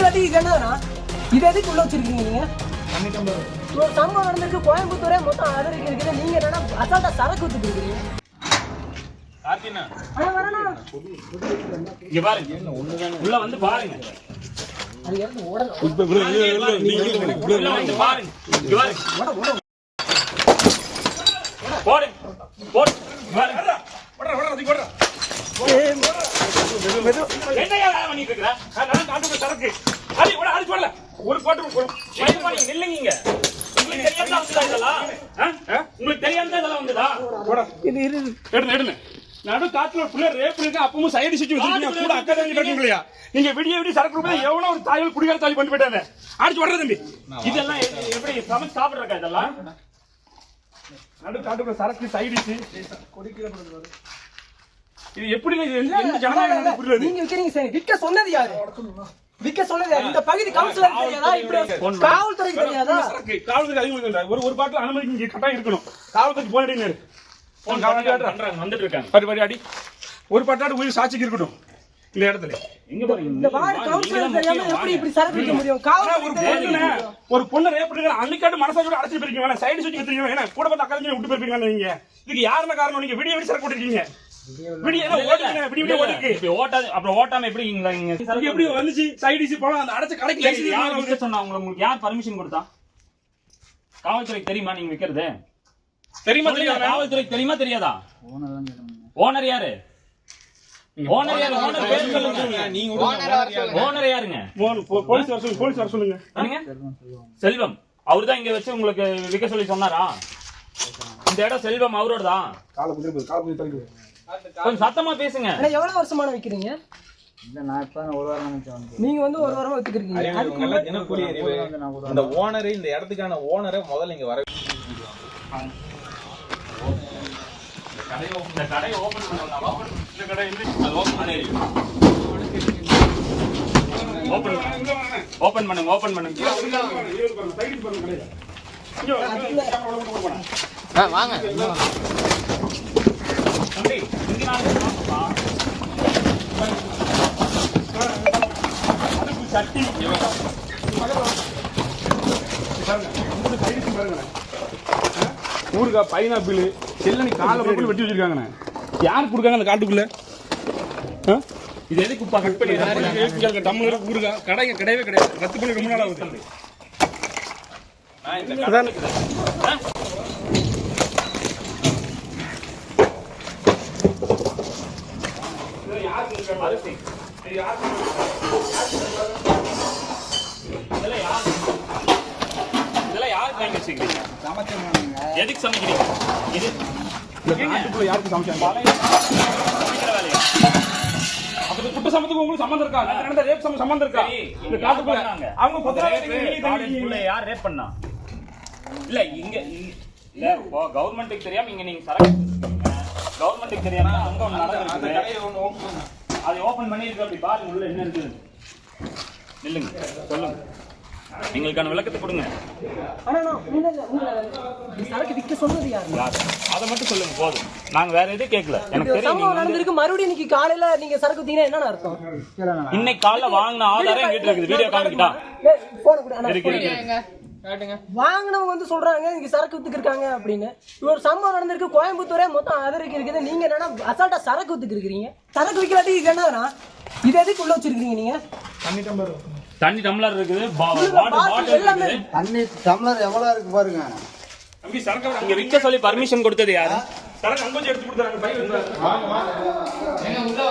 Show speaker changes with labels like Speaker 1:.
Speaker 1: வைக்கலாட்டி இது என்னதுண்ணா? இது எதுக்கு உள்ள வச்சிருக்கீங்க நீங்க? ஒரு சம்பவம் நடந்திருக்கு. கோயம்புத்தூரே மொத்தம் அதிர்ச்சி இருக்குது. நீங்க என்னன்னா அசால்ட்டா சரக்கு ஊத்துட்டு இருக்கீங்க
Speaker 2: பாருங்க. உள்ள வந்து போடு. போடு. என்னையா பண்ணிட்டு இருக்கற? சரக்கு. போடல. ஒரு போட்டு நில்லுங்க. உங்களுக்கு தெரியாம தான் வந்ததா இதெல்லாம்? ஆ? ஆ? உங்களுக்கு தெரியாம தான் இதெல்லாம் வந்ததா?
Speaker 3: எடுங்க எடுங்க நடு காட்டுல புள்ள ரேப் இருக்கு அப்பவும் சைடு சுத்தி வச்சிருக்கீங்க. கூட அக்கா தங்கி நீங்க விடிய விடிய சரக்கு கொடுப்பது எவ்வளவு ஒரு தாய்கள் குடிகார தாலி பண்ணி போயிட்டாங்க அடிச்சு வர்றது தம்பி.
Speaker 2: இதெல்லாம் எப்படி சமைச்சு சாப்பிடுறக்கா இதெல்லாம்?
Speaker 3: நடு காட்டுக்குள்ள சரக்கு சைடிச்சு இது எப்படி இது? எந்த- எந்த ஜனநாயகம் புரியல
Speaker 1: நீங்க விக்கிறீங்க சரி. விற்க சொன்னது யாரு? இந்த பகுதி கவுன்சிலர் தெரியாதா? இப்படி காவல்துறைக்கு தெரியாதா?
Speaker 3: சரக்கு காவல்துறை அதிகம். ஒரு ஒரு பாட்டில் அனுமதிக்கு இங்க கட்டாயம் இருக்கணும். காவல்துறைக்கு போன் அடிங்க
Speaker 2: போன் பண்றாங்க வந்துட்டு இருக்காங்க.
Speaker 3: படி படி அடி. ஒரு பாட்டாடு உயிர் சாட்சிக்கு இருக்கட்டும். இந்த இடத்துல.
Speaker 1: இந்த வார்டு கவுன்சிலர் தெரியாம எப்படி இப்படி சரக்கு விற்க முடியும்?
Speaker 3: ஆனா ஒரு
Speaker 1: காவல்துறை
Speaker 3: பொண்ணு ஒரு பொண்ணு ரேப் பண்ணுங்க அன்னைக்காட்டு மனசாட்சியோட அடைச்சு போயிருக்கீங்க. வேணா சைடு சுத்தி வச்சிருக்கீங்க வேணா கூட பார்த்து அக்கா விட்டு போயிருப்பீங்க நீங்க இதுக்கு யாருன காரணம்? நீங்க விடிய விடி சரக்கு போட்டுருக்கீங்க.
Speaker 2: காவல்துறைக்கு தெரியுமா நீங்க விக்கிறது?
Speaker 3: தெரியுமா தெரியாதா?
Speaker 2: காவல்துறைக்கு தெரியுமா தெரியாதா? ஓனர் யாரு? ஓனர் யாரு? ஓனர் பேர் சொல்லுங்க. ஓனர் யாருங்க?
Speaker 3: போலீஸ் வர சொல்லுங்க போலீஸ் வர சொல்லுங்க?
Speaker 2: செல்வம் அவர்தான் இங்க வச்சு உங்களுக்கு விற்க சொல்லி சொன்னாரா? இந்த இடம் செல்வம் அவரோட தான்
Speaker 3: காலை குதிரை காலை குதிரை தள்ளி
Speaker 2: கொஞ்சம் சத்தமா பேசுங்க.
Speaker 1: ஆனா எவ்வளவு வருஷமான விக்கிறீங்க?
Speaker 4: இல்ல நான் இப்ப ஒரு வாரம் நினைச்சு வந்தேன்
Speaker 1: நீங்க வந்து ஒரு வாரமா வித்துக்கிறீங்க அதுக்கு
Speaker 5: எல்லாம் தினக்கூலி அறிவு இந்த ஓனர் இந்த இடத்துக்கான ஓனரை முதல்ல இங்க வர
Speaker 2: இந்த கடையை ஓபன் பண்ணலாம் இந்த கடை வந்து அது ஓபன் பண்ணி ஓபன் ஓபன் பண்ணுங்க ஓபன் பண்ணுங்க வாங்கப்பா. அதுக்கு சட்டி
Speaker 3: ஊருக்கா பைனாப்பிள் செல்லனி காலை பக்கம் வெட்டி வச்சிருக்காங்கண்ணே. யார் கொடுக்காங்க அந்த காட்டுக்குள்ள? ஆ?
Speaker 2: இது எதுக்கு உப்பா கட் பண்ணி
Speaker 3: டம்ளர் ஊருக்கா கடை கிடையவே கிடையாது. ரத்து பண்ணி ரொம்ப நாள் ஆகுது. அதான்.
Speaker 2: இதெல்லாம் யார் இதெல்லாம் யாருக்கு வாங்கி வச்சுக்கிறீங்க எதுக்கு சமைக்கிறீங்க? இது
Speaker 3: இந்த காட்டுக்குள்ள யாருக்கு சமைச்சாங்க?
Speaker 2: சமைக்கிற வேலையா?
Speaker 3: அப்ப இந்த குட்ட சமத்துக்கு உங்களுக்கு சம்மந்தம் இருக்கா? நடந்த ரேப் இருக்கா?
Speaker 2: சரி,
Speaker 3: இந்த
Speaker 2: யார் பண்ணாங்க?
Speaker 3: அவங்க
Speaker 2: ரேப் பண்ணா? இல்ல இங்க இங்க- இல்ல கவர்மெண்ட்டுக்கு தெரியாம இங்க நீங்க சரக்கு கவர்மெண்ட்டுக்கு தெரியாம அங்க நடந்திருக்கு
Speaker 5: பண்ணு.
Speaker 2: அதை ஓபன் பண்ணிருக்கு அப்படி பாருங்க உள்ள என்ன இருக்குது நில்லுங்க சொல்லுங்க எங்களுக்கான விளக்கத்தை கொடுங்க அதை மட்டும் சொல்லுங்க போதும் நாங்க வேற எதுவும் கேட்கல எனக்கு தெரியும்
Speaker 1: நடந்திருக்கு மறுபடியும் இன்னைக்கு காலையில நீங்க சரக்கு வித்தீங்கன்னா என்னன்னு அர்த்தம்
Speaker 2: இன்னைக்கு காலைல வாங்கின ஆதாரம் எங்கிட்ட இருக்குது வீடியோ காமிக்கிட்டா இருக்கு
Speaker 1: வாங்கினவங்க வந்து சொல்றாங்க இங்க சரக்கு வித்துக்கு இருக்காங்க அப்படின்னு ஒரு சம்பவம் நடந்திருக்கு கோயம்புத்தூரே மொத்தம் அதற்கு இருக்குது. நீங்க என்னன்னா அசால்ட்டா சரக்கு வித்துக்கு வித்துக்கிருக்கிறீங்க. சரக்கு விற்கிறாட்டி என்னன்னா இது எதுக்கு உள்ள வச்சிருக்கீங்க நீங்க?
Speaker 2: தண்ணி டம்ளர் தண்ணி
Speaker 1: டம்ளர்
Speaker 2: இருக்குது.
Speaker 4: தண்ணி டம்ளர் எவ்வளவு இருக்கு பாருங்க.
Speaker 3: தம்பி சரக்கு
Speaker 2: இங்க விற்க சொல்லி பர்மிஷன் கொடுத்தது யாரு?
Speaker 3: சரக்கு அங்கோச்சி எடுத்து கொடுத்தாங்க பையன். உள்ள